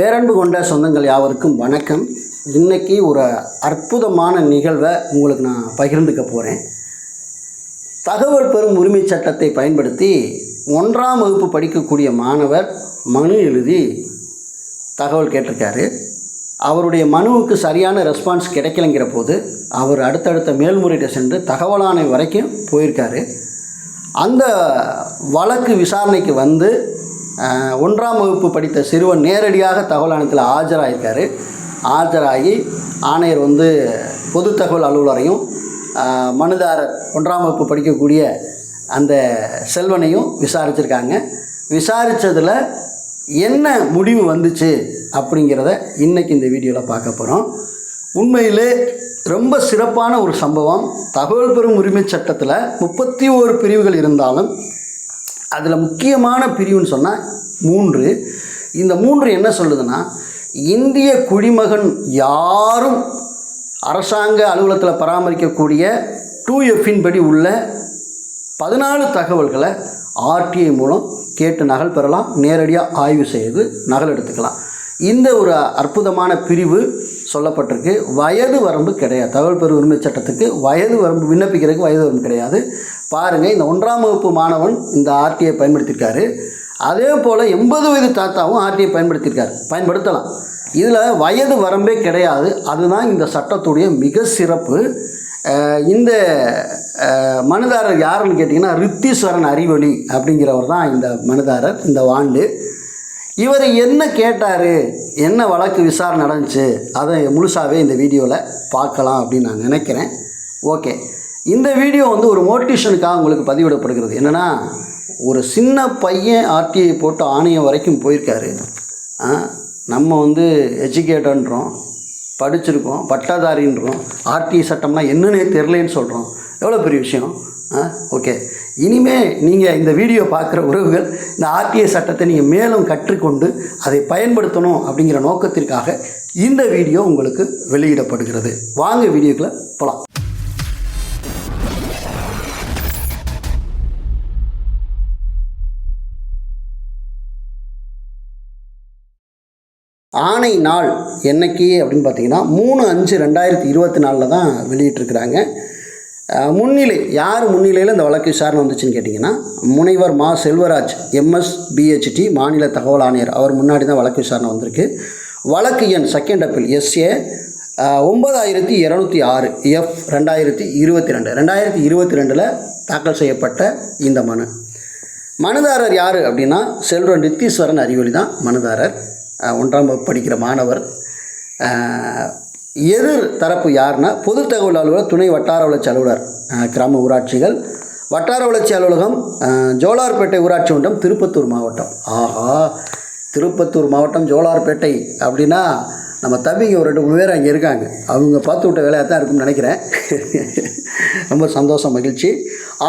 பேரன்பு கொண்ட சொந்தங்கள் யாவருக்கும் வணக்கம். இன்னைக்கு ஒரு அற்புதமான நிகழ்வை உங்களுக்கு நான் பகிர்ந்துக்க போகிறேன் தகவல் பெறும் உரிமை சட்டத்தை பயன்படுத்தி ஒன்றாம் வகுப்பு படிக்கக்கூடிய மாணவர் மனு எழுதி தகவல் கேட்டிருக்காரு. அவருடைய மனுவுக்கு சரியான ரெஸ்பான்ஸ் கிடைக்கலைங்கிற போது அவர் அடுத்தடுத்த மேல்முறையீட்டை சென்று தகவல் வரைக்கும் போயிருக்காரு. அந்த வழக்கு விசாரணைக்கு வந்து ஒன்றாம் வகுப்பு படித்த சிறுவன் நேரடியாக தகவல் ஆணையத்தில் ஆஜராயிருக்காரு. ஆஜராகி ஆணையர் வந்து பொது தகவல் அலுவலரையும் மனுதாரர் ஒன்றாம் வகுப்பு படிக்கக்கூடிய அந்த செல்வனையும் விசாரிச்சிருக்காங்க. விசாரித்ததில் என்ன முடிவு வந்துச்சு அப்படிங்கிறத இன்றைக்கி இந்த வீடியோவில் பார்க்க போகிறோம் உண்மையிலே ரொம்ப சிறப்பான ஒரு சம்பவம். தகவல் பெறும் உரிமை சட்டத்தில் முப்பத்தி ஓரு பிரிவுகள் இருந்தாலும் அதில் முக்கியமான பிரிவுன்னு சொன்னால் மூன்று. இந்த மூன்று என்ன சொல்லுதுன்னா இந்திய குடிமகன் யாரும் அரசாங்க அலுவலகத்தில் பராமரிக்கக்கூடிய டூ எஃப்பின் படி உள்ள பதினாலு தகவல்களை ஆர்டிஐ மூலம் கேட்டு நகல் பெறலாம். நேரடியாக ஆய்வு செய்து நகல் எடுத்துக்கலாம். இந்த ஒரு அற்புதமான பிரிவு சொல்லப்பட்டிருக்கு. வயது வரம்பு கிடையாது. தகவல் பெறும் உரிமை சட்டத்துக்கு வயது வரம்பு விண்ணப்பிக்கிறதுக்கு வயது வரம்பு கிடையாது. பாருங்கள் இந்த ஒன்றாம் வகுப்பு மாணவன் இந்த ஆர்டிஐ பயன்படுத்தியிருக்காரு. அதே போல் எண்பது வயது தாத்தாவும் ஆர்டிஐ பயன்படுத்தியிருக்காரு. பயன்படுத்தலாம். இதில் வயது வரம்பே கிடையாது. அதுதான் இந்த சட்டத்துடைய மிக சிறப்பு. இந்த மனுதாரர் யாருன்னு கேட்டிங்கன்னா ரித்தீஸ்வரன் அறிவொளி அப்படிங்கிறவர் தான் இந்த மனுதாரர் இந்த வாண்டு இவர் என்ன கேட்டார்? என்ன வழக்கு விசாரணை நடந்துச்சு? அதை முழுசாகவே இந்த வீடியோவில் பார்க்கலாம் அப்படின்னு நான் நினைக்கிறேன். ஓகே. இந்த வீடியோ வந்து ஒரு மோட்டிவேஷனுக்காக உங்களுக்கு பதிவிடப்படுகிறது. என்னென்னா ஒரு சின்ன பையன் ஆர்டிஐ போட்டு ஆணையம் வரைக்கும் போயிருக்காரு. ஆ, நம்ம வந்து எஜுகேட்டன்றோம் படிச்சிருக்கோம் பட்டாதாரின்றோம் ஆர்டிஐ சட்டம்னா என்னன்னே தெரிலேன்னு சொல்கிறோம் எவ்வளோ பெரிய விஷயம்? ஆ ஓகே. இனிமே நீங்கள் இந்த வீடியோ பார்க்குற உறவுகள் இந்த ஆர்டிஐ சட்டத்தை நீங்கள் மேலும் கற்றுக்கொண்டு அதை பயன்படுத்தணும் அப்படிங்கிற நோக்கத்திற்காக இந்த வீடியோ உங்களுக்கு வெளியிடப்படுகிறது. வாங்க வீடியோக்களை போகலாம் ஆணை நாள் என்னைக்கு அப்படின்னு பார்த்தீங்கன்னா மூணு அஞ்சு ரெண்டாயிரத்தி இருபத்தி நாலில் தான் வெளியிட்டிருக்கிறாங்க. முன்னிலை யார் முன்னிலையில் இந்த வழக்கு விசாரணை வந்துச்சுன்னு கேட்டிங்கன்னா முனைவர் மா செல்வராஜ் எம்எஸ் பிஹெச்டி மாநில தகவல் ஆணையர். அவர் முன்னாடி தான் வழக்கு விசாரணை வந்திருக்கு. வழக்கு எண் செகண்ட் அப்பீல் எஸ்ஏ ஒன்பதாயிரத்தி இரநூத்தி ஆறு எஃப் ரெண்டாயிரத்தி இருபத்தி ரெண்டு. ரெண்டாயிரத்தி இருபத்தி ரெண்டில் தாக்கல் செய்யப்பட்ட இந்த மனு. மனுதாரர் யார் அப்படின்னா செல்வன் நித்தீஸ்வரன் அறிவொளி தான் மனுதாரர். ஒன்றாம் வகுப்பு படிக்கிற மாணவர். எதிர் தரப்பு யாருன்னா பொது தகவல் அலுவலர் துணை வட்டார வளர்ச்சி அலுவலர் கிராம ஊராட்சிகள். வட்டார வளர்ச்சி அலுவலகம் ஜோலார்பேட்டை ஊராட்சி ஒன்றம் திருப்பத்தூர் மாவட்டம். ஆஹா திருப்பத்தூர் மாவட்டம் ஜோலார்பேட்டை அப்படின்னா நம்ம தம்பிங்க ஒரு ரெண்டு மூணு பேர் அங்கே இருக்காங்க. அவங்க பார்த்து விட்ட வேலையாக தான் இருக்கும்னு நினைக்கிறேன். ரொம்ப சந்தோஷம் மகிழ்ச்சி.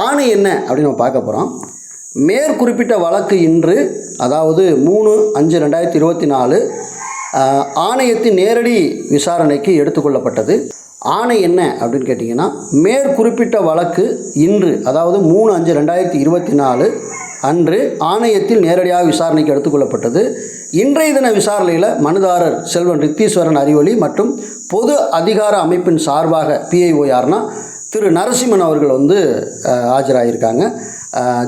ஆணை என்ன அப்படின்னு நம்ம பார்க்க போகிறோம் மேற்குறிப்பிட்ட வழக்கு இன்று அதாவது மூணு அஞ்சு ரெண்டாயிரத்தி இருபத்தி நாலு ஆணையத்தின் நேரடி விசாரணைக்கு எடுத்துக்கொள்ளப்பட்டது. ஆணை என்ன அப்படின்னு கேட்டிங்கன்னா மேற்குறிப்பிட்ட வழக்கு இன்று அதாவது மூணு அஞ்சு ரெண்டாயிரத்தி இருபத்தி நாலு அன்று ஆணையத்தில் நேரடியாக விசாரணைக்கு எடுத்துக்கொள்ளப்பட்டது. இன்றைய தின விசாரணையில் மனுதாரர் செல்வன் ரித்தீஸ்வரன் அறிவொளி மற்றும் பொது அதிகார அமைப்பின் சார்பாக பிஐஓ திரு நரசிம்மன் அவர்கள் வந்து ஆஜராகியிருக்காங்க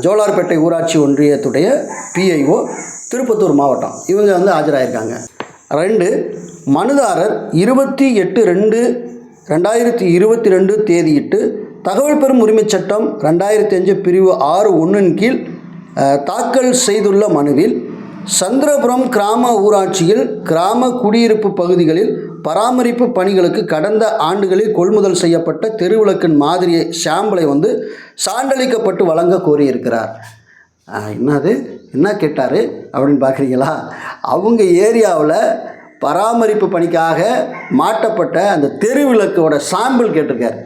ஜோலார்பேட்டை ஊராட்சி ஒன்றியத்துடைய பிஐஓ திருப்பத்தூர் மாவட்டம். இவங்க வந்து ஆஜராகியிருக்காங்க ரெண்டு மனுதாரர் இருபத்தி எட்டு ரெண்டு ரெண்டாயிரத்தி இருபத்தி ரெண்டு தேதியிட்டு தகவல் பெறும் உரிமைச் சட்டம் ரெண்டாயிரத்தி அஞ்சு பிரிவு ஆறு ஒன்றின் கீழ் தாக்கல் செய்துள்ள மனுவில் சந்திரபுரம் கிராம ஊராட்சியில் கிராம குடியிருப்பு பகுதிகளில் பராமரிப்பு பணிகளுக்கு கடந்த ஆண்டுகளில் கொள்முதல் செய்யப்பட்ட தெருவிளக்கின் மாதிரியை சாம்பிளை வந்து சான்றளிக்கப்பட்டு வழங்க கோரியிருக்கிறார். என்னது? என்ன கேட்டார் அப்படின்னு பார்க்குறீங்களா? அவங்க ஏரியாவில் பராமரிப்பு பணிக்காக மாட்டப்பட்ட அந்த தெருவிளக்கோட சாம்பிள் கேட்டிருக்காரு.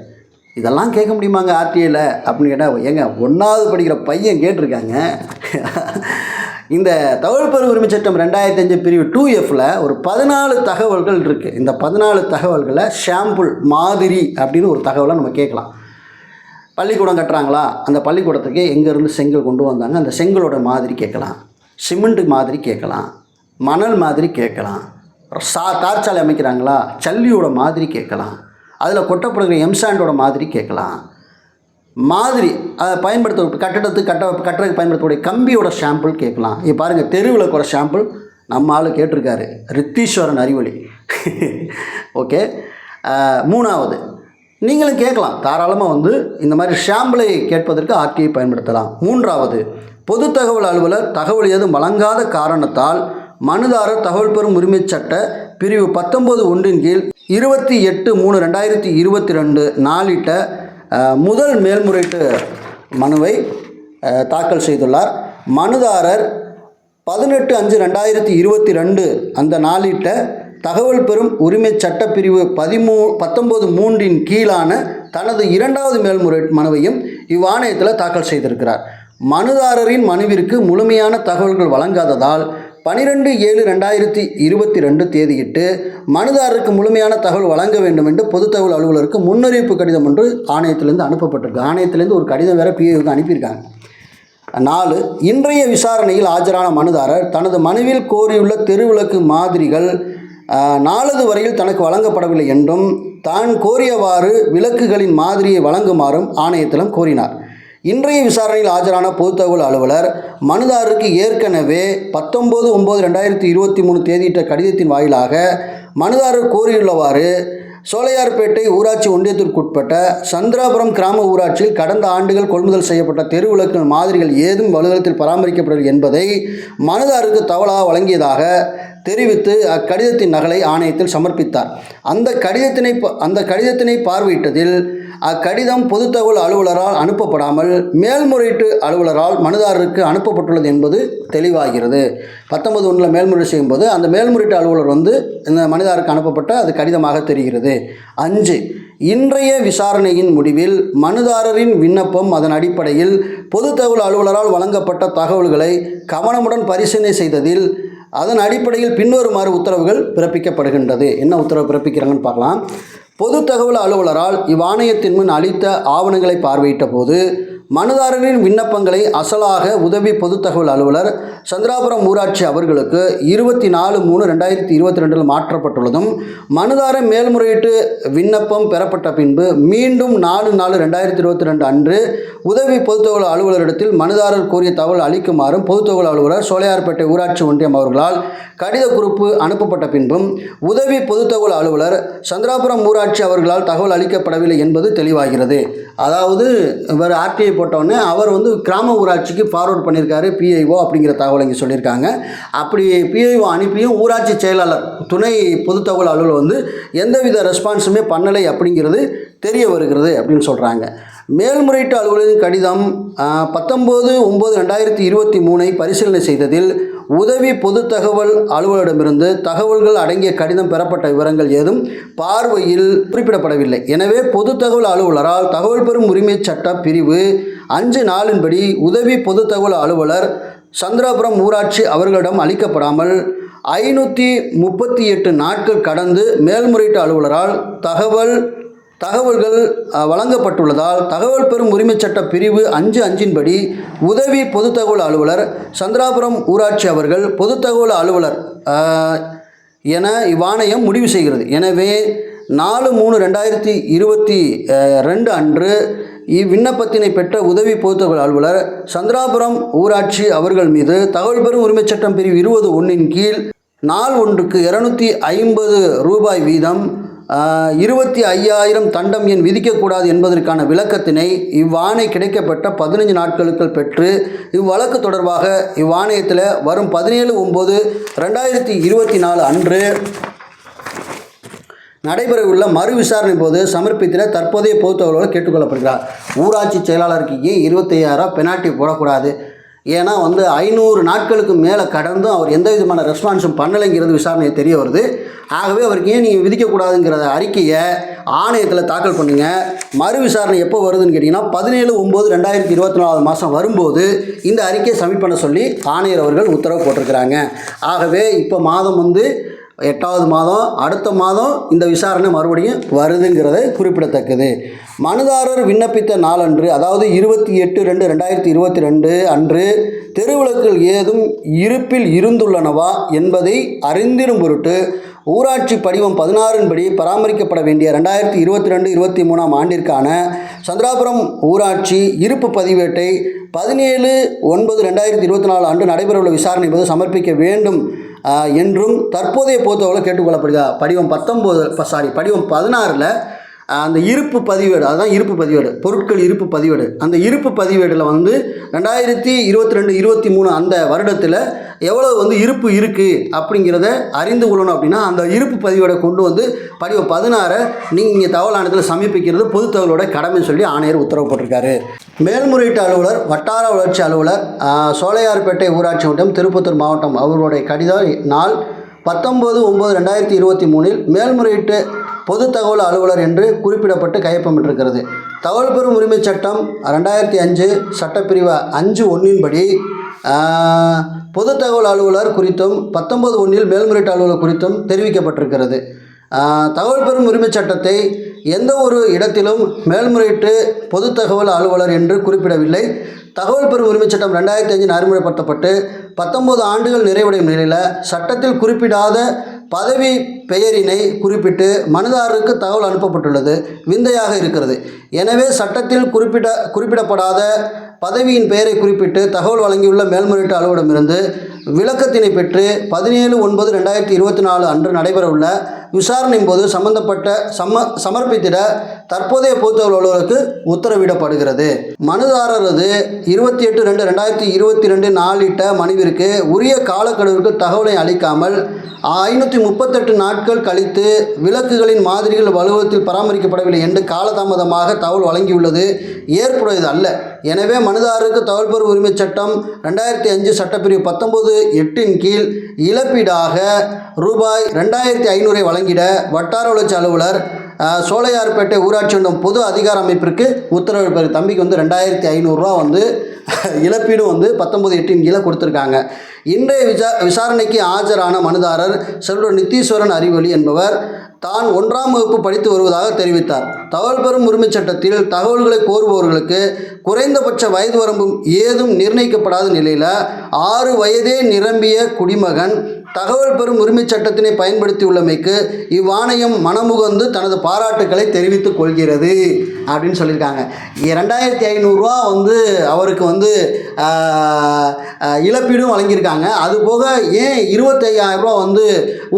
இதெல்லாம் கேட்க முடியுமாங்க ஆர்டிஐயில் அப்படின்னு கேட்டால் ஏங்க ஒன்றாவது படிக்கிற பையன் கேட்டிருக்காங்க. இந்த தகவல் உரிமை சட்டம் ரெண்டாயிரத்தி அஞ்சு பிரிவு டூ எஃப்பில் ஒரு பதினாலு தகவல்கள் இருக்குது இந்த பதினாலு தகவல்களை ஷாம்பிள் மாதிரி அப்படின்னு ஒரு தகவலை நம்ம கேட்கலாம். பள்ளிக்கூடம் கட்டுறாங்களா? அந்த பள்ளிக்கூடத்துக்கு எங்கேருந்து செங்கல் கொண்டு வந்தாங்க? அந்த செங்கலோட மாதிரி கேட்கலாம். சிமெண்ட் மாதிரி கேட்கலாம். மணல் மாதிரி கேட்கலாம். சா தார்ச்சாலை அமைக்கிறாங்களா? சல்லியோட மாதிரி கேட்கலாம். அதில் கொட்டப்படுகிற எம்சாண்டோட மாதிரி கேட்கலாம். மாதிரி அதை பயன்படுத்த கட்டடத்துக்கு கட்ட கட்டுறதுக்கு பயன்படுத்தக்கூடிய கம்பியோட ஷாம்பிள் கேட்கலாம். இப்போ பாருங்கள் தெருவில் கூட ஷாம்பிள் நம்ம ஆள் கேட்டிருக்காரு. ரித்தீஸ்வரன் அறிவொளி. ஓகே மூணாவது. நீங்களும் கேட்கலாம். தாராளமாக வந்து இந்த மாதிரி ஷாம்பிளை கேட்பதற்கு ஆர்டிஐ பயன்படுத்தலாம். மூன்றாவது பொது தகவல் அலுவலர் தகவல் ஏதும் வழங்காத காரணத்தால் மனுதாரர் தகவல் பெறும் உரிமைச் சட்ட பிரிவு பத்தொம்போது ஒன்றின் கீழ் இருபத்தி எட்டு மூணு ரெண்டாயிரத்தி இருபத்தி ரெண்டு நாளிட்ட முதல் மேல்முறையீட்டு மனுவை தாக்கல் செய்துள்ளார். மனுதாரர் பதினெட்டு அஞ்சு ரெண்டாயிரத்தி இருபத்தி ரெண்டு அந்த நாளிட்ட தகவல் பெறும் உரிமை சட்டப்பிரிவு பதிமூ பத்தொம்போது மூன்றின் கீழான தனது இரண்டாவது மேல்முறையீட்டு மனுவையும் இவ்வாணையத்தில் தாக்கல் செய்திருக்கிறார். மனுதாரரின் மனுவிற்கு முழுமையான தகவல்கள் வழங்காததால் பனிரெண்டு ஏழு ரெண்டாயிரத்தி இருபத்தி ரெண்டு தேதியிட்டு மனுதாரருக்கு முழுமையான தகவல் வழங்க வேண்டும் என்று பொது தகவல் அலுவலருக்கு முன்னறிவிப்பு கடிதம் ஒன்று ஆணையத்திலிருந்து அனுப்பப்பட்டிருக்கு. ஆணையத்திலேருந்து ஒரு கடிதம் வேற பிஏவுக்கு அனுப்பியிருக்காங்க. நாலு இன்றைய விசாரணையில் ஆஜரான மனுதாரர் தனது மனுவில் கோரியுள்ள தெருவிளக்கு மாதிரிகள் நாளது வரையில் தனக்கு வழங்கப்படவில்லை என்றும் தான் கோரியவாறு விளக்குகளின் மாதிரியை வழங்குமாறும் ஆணையத்திலும் கோரினார். இன்றைய விசாரணையில் ஆஜரான பொதுத்தகவல் அலுவலர் மனுதாரருக்கு ஏற்கனவே பத்தொம்போது ஒம்பது ரெண்டாயிரத்தி இருபத்தி மூணு தேதியிட்ட கடிதத்தின் வாயிலாக மனுதாரர் கோரியுள்ளவாறு சோலையார்பேட்டை ஊராட்சி ஒன்றியத்திற்குட்பட்ட சந்திராபுரம் கிராம ஊராட்சியில் கடந்த ஆண்டுகள் கொள்முதல் செய்யப்பட்ட தெருவிளக்கு மாதிரிகள் ஏதும் வலுவலத்தில் பராமரிக்கப்படவில்லை என்பதை மனுதாருக்கு தவளாக வழங்கியதாக தெரிவித்து அக்கடிதத்தின் நகலை ஆணையத்தில் சமர்ப்பித்தார். அந்த கடிதத்தினை ப- அந்த கடிதத்தினை பார்வையிட்டதில் அக்கடிதம் பொதுத்தகவல் அலுவலரால் அனுப்பப்படாமல் மேல்முறையீட்டு அலுவலரால் மனுதாரருக்கு அனுப்பப்பட்டுள்ளது என்பது தெளிவாகிறது. பத்தொன்பது ஒன்றில் மேல்முறையீடு செய்யும்போது அந்த மேல்முறையீட்டு அலுவலர் வந்து இந்த மனிதாருக்கு அனுப்பப்பட்ட அது கடிதமாக தெரிகிறது. அஞ்சு இன்றைய விசாரணையின் முடிவில் மனுதாரரின் விண்ணப்பம் அதன் அடிப்படையில் பொது தகவல் அலுவலரால் வழங்கப்பட்ட தகவல்களை கவனமுடன் பரிசீலனை செய்ததில் அதன் அடிப்படையில் பின்வருமாறு உத்தரவுகள் பிறப்பிக்கப்படுகின்றது. என்ன உத்தரவு பிறப்பிக்கிறாங்கன்னு பார்க்கலாம். பொது தகவல் அலுவலரால் இவ்வாணையத்தின் முன் அளித்த ஆவணங்களை பார்வையிட்ட போது மனுதாரரின் விண்ணப்பங்களை அசலாக உதவி பொது தகவல் அலுவலர் சந்திராபுரம் ஊராட்சி அவர்களுக்கு இருபத்தி நாலு மூணு ரெண்டாயிரத்தி இருபத்தி ரெண்டில் மாற்றப்பட்டுள்ளதும் மனுதார மேல்முறையீட்டு விண்ணப்பம் பெறப்பட்ட பின்பு மீண்டும் நாலு நாலு ரெண்டாயிரத்தி இருபத்தி ரெண்டு அன்று உதவி பொது தகவல் அலுவலரிடத்தில் மனுதாரர் கோரிய தகவல் அளிக்குமாறும் பொது தகவல் அலுவலர் சோலையார்பேட்டை ஊராட்சி ஒன்றியம் அவர்களால் கடித குறிப்பு அனுப்பப்பட்ட பின்பும் உதவி பொது தகவல் அலுவலர் சந்திராபுரம் ஊராட்சி அவர்களால் தகவல் அளிக்கப்படவில்லை என்பது தெளிவாகிறது. அதாவது இவர் ஆர்டிஐ போட்டோன்னே அவர் வந்து கிராம ஊராட்சிக்கு ஃபார்வர்ட் பண்ணியிருக்காரு பிஐஓ அப்படிங்கிற தகவல் இங்கே சொல்லியிருக்காங்க. அப்படி பிஐஓ அனுப்பியும் ஊராட்சி செயலாளர் துணை பொது தகவல் அலுவலர் வந்து எந்தவித ரெஸ்பான்ஸுமே பண்ணலை அப்படிங்கிறது தெரிய வருகிறது அப்படின்னு சொல்கிறாங்க மேல்முறையீட்டு அலுவலரின் கடிதம் பத்தொம்போது ஒம்பது ரெண்டாயிரத்தி இருபத்தி மூணை பரிசீலனை செய்ததில் உதவி பொது தகவல் அலுவலரிடமிருந்து தகவல்கள் அடங்கிய கடிதம் பெறப்பட்ட விவரங்கள் ஏதும் பார்வையில் குறிப்பிடப்படவில்லை. எனவே பொது தகவல் அலுவலரால் தகவல் பெறும் உரிமை சட்ட பிரிவு அஞ்சு நாளின்படி உதவி பொது தகவல் அலுவலர் சந்திராபுரம் ஊராட்சி அவர்களிடம் அளிக்கப்படாமல் ஐநூற்றி முப்பத்தி எட்டு நாட்கள் கடந்து மேல்முறையீட்டு அலுவலரால் தகவல் தகவல்கள் வழங்கப்பட்டுள்ளதால் தகவல் பெறும் உரிமைச் சட்ட பிரிவு அஞ்சு அஞ்சின்படி உதவி பொது தகவல் அலுவலர் சந்திராபுரம் ஊராட்சி அவர்கள் பொது தகவல் அலுவலர் என இவ்வாணையம் முடிவு செய்கிறது. எனவே நாலு மூணு ரெண்டாயிரத்தி இருபத்தி ரெண்டு அன்று இவ்விண்ணப்பத்தினை பெற்ற உதவி பொதுத்தகவல் அலுவலர் சந்திராபுரம் ஊராட்சி அவர்கள் மீது தகவல் பெறும் உரிமைச் சட்டம் பிரிவு இருபது ஒன்றின் கீழ் நாள் ஒன்றுக்கு இரநூத்தி ஐம்பது ரூபாய் வீதம் இருபத்தி ஐயாயிரம் தண்டம் என் விதிக்கக்கூடாது என்பதற்கான விளக்கத்தினை இவ்வாணை கிடைக்கப்பட்ட பதினஞ்சு நாட்களுக்குள் பெற்று இவ்வழக்கு தொடர்பாக இவ்வாணையத்தில் வரும் பதினேழு ஒம்பது ரெண்டாயிரத்தி இருபத்தி நாலு அன்று நடைபெறவுள்ள மறு விசாரணை போது சமர்ப்பித்தில் தற்போதைய பொதுத் கேட்டுக்கொள்ளப்படுகிறார். ஊராட்சி செயலாளருக்கு ஏன் இருபத்தையாயிரம் பெனால்ட்டி போடக்கூடாது? ஏன்னா வந்து ஐநூறு நாட்களுக்கு மேலே கடந்தும் அவர் எந்த விதமான ரெஸ்பான்ஸும் பண்ணலைங்கிறது விசாரணையை தெரிய வருது. ஆகவே அவருக்கு ஏன் நீங்கள் விதிக்கக்கூடாதுங்கிற அறிக்கையை ஆணையத்தில் தாக்கல் பண்ணுங்கள் மறு விசாரணை எப்போ வருதுன்னு கேட்டிங்கன்னா பதினேழு ஒம்பது ரெண்டாயிரத்தி இருபத்தி நாலாவது மாதம் வரும்போது இந்த அறிக்கையை சப்மிட் பண்ண சொல்லி ஆணையர் அவர்கள் உத்தரவு போட்டிருக்கிறாங்க. ஆகவே இப்போ மாதம் வந்து எட்டாவது மாதம் அடுத்த மாதம் இந்த விசாரணை மறுபடியும் வருதுங்கிறது குறிப்பிடத்தக்கது. மனுதாரர் விண்ணப்பித்த நாளன்று அதாவது இருபத்தி எட்டு ரெண்டு ரெண்டாயிரத்தி இருபத்தி ரெண்டு அன்று தெருவிளக்குகள் ஏதும் இருப்பில் இருந்துள்ளனவா என்பதை அறிந்திடும் பொருட்டு ஊராட்சி படிவம் பதினாறின் படி பராமரிக்கப்பட வேண்டிய ரெண்டாயிரத்தி இருபத்தி ரெண்டு இருபத்தி மூணாம் ஆண்டிற்கான சந்திராபுரம் ஊராட்சி இருப்பு பதிவேட்டை பதினேழு ஒன்பது ரெண்டாயிரத்தி இருபத்தி நாலு அன்று நடைபெறவுள்ள விசாரணை போது சமர்ப்பிக்க வேண்டும். என்றும் தற்போதைய பொறுத்தவரை கேட்டுக்கொள்ளப்படுகிறது? படிவம் பத்தொம்போது சாரி படிவம் பதினாறில் அந்த இருப்பு பதிவேடு அதுதான் இருப்பு பதிவேடு பொருட்கள் இருப்பு பதிவேடு. அந்த இருப்பு பதிவேடில் வந்து ரெண்டாயிரத்தி இருபத்தி ரெண்டு இருபத்தி மூணு அந்த வருடத்தில் எவ்வளோ வந்து இருப்பு இருக்குது அப்படிங்கிறத அறிந்து கொள்ளணும் அப்படின்னா அந்த இருப்பு பதிவேடை கொண்டு வந்து படிவம் பதினாறை நீங்கள் இங்கே தகவல் ஆணையத்தில் சமர்ப்பிக்கிறது பொது தகவலோட கடமைன்னு சொல்லி ஆணையர் உத்தரவு போட்டிருக்காரு. மேல்முறையீட்டு அலுவலர் வட்டார வளர்ச்சி அலுவலர் சோலையார்பேட்டை ஊராட்சி ஒன்றியம் திருப்பத்தூர் மாவட்டம். அவர்களுடைய கடிதம் நாள் பத்தொம்போது ஒம்பது ரெண்டாயிரத்தி இருபத்தி மூணில் மேல்முறையீட்டு பொது தகவல் அலுவலர் என்று குறிப்பிடப்பட்டு கையொப்பமிட்டிருக்கிறது. தகவல் பெறும் உரிமை சட்டம் ரெண்டாயிரத்தி அஞ்சு சட்டப்பிரிவு அஞ்சு ஒன்றின்படி பொது தகவல் அலுவலர் குறித்தும் பத்தொம்பது ஒன்றில் மேல்முறையீட்டு அலுவலர் குறித்தும் தெரிவிக்கப்பட்டிருக்கிறது. தகவல் பெறும் உரிமை சட்டத்தை எந்த ஒரு இடத்திலும் மேல்முறையீட்டு பொது தகவல் அலுவலர் என்று குறிப்பிடவில்லை. தகவல் பெறும் உரிமைச் சட்டம் ரெண்டாயிரத்தி அஞ்சு நடைமுறைப்படுத்தப்பட்டு பத்தொன்பது ஆண்டுகள் நிறைவடையும் நிலையில் சட்டத்தில் குறிப்பிடாத பதவி பெயரினை குறிப்பிட்டு மனுதாரருக்கு தகவல் அனுப்பப்பட்டுள்ளது. விந்தையாக இருக்கிறது. எனவே சட்டத்தில் குறிப்பிட குறிப்பிடப்படாத பதவியின் பெயரை குறிப்பிட்டு தகவல் வழங்கியுள்ள மேல்முறையீட்டு அலுவலமிருந்து விளக்கத்தினை பெற்று பதினேழு ஒன்பது ரெண்டாயிரத்தி இருபத்தி நாலு அன்று நடைபெறவுள்ள விசாரணையின் போது சம்பந்தப்பட்ட சம சமர்ப்பித்திட தற்போதைய பொதுத்தகவல் அலுவலருக்கு உத்தரவிடப்படுகிறது. மனுதாரரது இருபத்தி எட்டு ரெண்டு ரெண்டாயிரத்தி இருபத்தி ரெண்டு நாளிட்ட மனுவிற்கு உரிய காலக்கெடுவிற்கு தகவலை அளிக்காமல் ஐநூற்றி முப்பத்தெட்டு நாட்கள் கழித்து விளக்குகளின் மாதிரிகள் வலுவத்தில் பராமரிக்கப்படவில்லை என்று காலதாமதமாக தகவல் வழங்கியுள்ளது. ஏற்புடையது அல்ல. எனவே மனுதாரருக்கு தகவல் உரிமை உரிமைச் சட்டம் ரெண்டாயிரத்தி அஞ்சு சட்டப்பிரிவு பத்தொன்பது எட்டின் கீழ் இழப்பீடாக ரூபாய் ரெண்டாயிரத்தி ஐநூறை வழங்கிட வட்டார வளர்ச்சி அலுவலர் சோழையார்பேட்டை சோலையார்பேட்டை ஊராட்சி ஒன்றியம் பொது அதிகார அமைப்பிற்கு உத்தரவிடுப்பார் தம்பிக்கு வந்து ரெண்டாயிரத்தி ஐநூறுரூவா வந்து இழப்பீடும் வந்து பத்தொம்பது எட்டின் கீழே கொடுத்துருக்காங்க. இன்றைய விசா விசாரணைக்கு ஆஜரான மனுதாரர் செல்வர் நித்தீஸ்வரன் அறிவொளி என்பவர் தான் ஒன்றாம் வகுப்பு படித்து வருவதாக தெரிவித்தார். தகவல் பெறும் உரிமைச் சட்டத்தில் தகவல்களை கோருபவர்களுக்கு குறைந்தபட்ச வயது வரம்பும் ஏதும் நிர்ணயிக்கப்படாத நிலையில் ஆறு வயதே நிரம்பிய குடிமகன் தகவல் பெறும் உரிமைச் சட்டத்தினை பயன்படுத்தியுள்ளமைக்கு இவ்வாணையம் மனமுகந்து தனது பாராட்டுக்களை தெரிவித்துக் கொள்கிறது அப்படின்னு சொல்லியிருக்காங்க. ரெண்டாயிரத்தி ஐநூறுரூவா வந்து அவருக்கு வந்து இழப்பீடும் வழங்கியிருக்காங்க. அதுபோக ஏன் இருபத்தையாயிரரூவா வந்து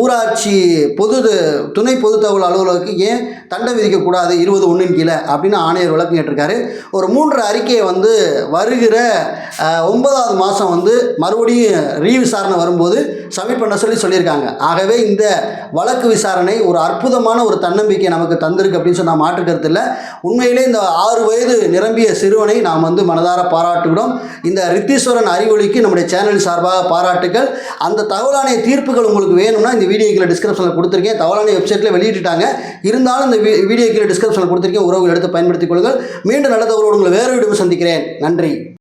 ஊராட்சி பொது துணை பொது தகவல் அலுவலருக்கு ஏன் தண்டை விதிக்கக்கூடாது இருபது ஒன்றின் கீழே அப்படின்னு ஆணையர் விளக்கம் கேட்டிருக்காரு. ஒரு மூன்று அறிக்கையை வந்து வருகிற ஒன்பதாவது மாதம் வந்து மறுபடியும் ரீவிசாரணை வரும்போது சப்மிட் பண்ண சொல்லி சொல்லியிருக்காங்க. ஆகவே இந்த வழக்கு விசாரணை ஒரு அற்புதமான ஒரு தன்னம்பிக்கை நமக்கு தந்திருக்கு அப்படின்னு சொன்னால் மாற்று இல்லை. உண்மையிலே இந்த ஆறு வயது நிரம்பிய சிறுவனை நாம் வந்து மனதார பாராட்டுகிறோம். இந்த ரித்தீஸ்வரன் அறிவொளிக்கு நம்முடைய சேனல் சார்பாக பாராட்டுகள் அந்த தகவலாணைய தீர்ப்புகள் உங்களுக்கு வேணும்னா இந்த வீடியோக்கில் டிஸ்கிரிப்ஷனில் கொடுத்துருக்கேன். தகவலாணைய வெப்சைட்டில் வெளியிட்டுட்டாங்க. இருந்தாலும் இந்த வீடியோக்கில் டிஸ்கிரிப்ஷனில் கொடுத்துருக்கேன். உறவுகள் எடுத்து பயன்படுத்திக் கொள்ளுங்கள். மீண்டும் நல்ல தகவலோடு உங்களை வேறு வீடியோ சந்திக்கிறேன். நன்றி.